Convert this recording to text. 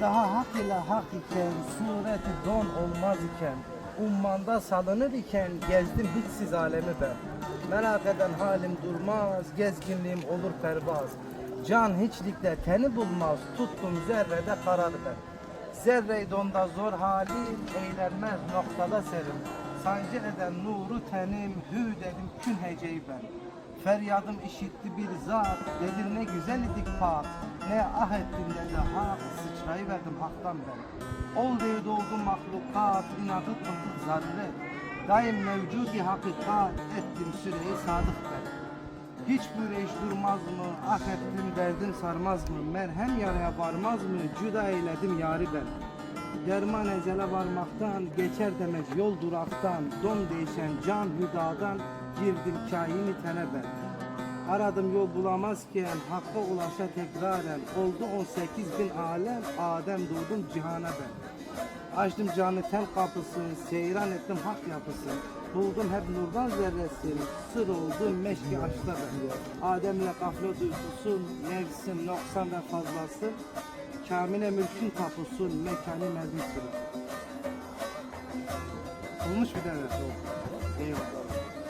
Daha hak ile hak iken, sureti don olmaz iken, ummanda salınır iken gezdim hiçsiz alemi ben. Merak eden halim durmaz, gezginliğim olur pervaz. Can hiçlikte teni bulmaz, tuttum zerrede karar ben. Zerre donda zor halim, eylenmez noktada serim. Sancı eden nuru tenim, hü dedim kün heceyi ben. Feryadım işitti bir zat, dedir ne güzel idik pat. Ne ah ettim dedi hak, sıçrayıverdim haktan ben. Ol diye doğdu mahlukat, inadı kıldık zarre. Daim mevcudi hakikat, ettim süreyi sadık ben. Hiç bir eş durmaz mı? Ah ettim derdim sarmaz mı? Merhem yaraya varmaz mı? Cüda eyledim yari ben. Derman ecele varmaktan, geçer demez yol duraktan, don değişen can hüdadan, girdim kaini tene ben. Aradım yol bulamazken, hakka ulaşa tekraren, oldu 18 bin alem, Adem doğdum cihana ben. Açtım canı ten kapısını, seyran ettim hak yapısını. Buldum hep nurdan zerresini, sır oldu meşki açta ben. Adem'le kafle duygusun, nefsin, noksan ve fazlası. Kamile mülkün tapusun, mekanı sıra. Olmuş bir tane. Eyvallah.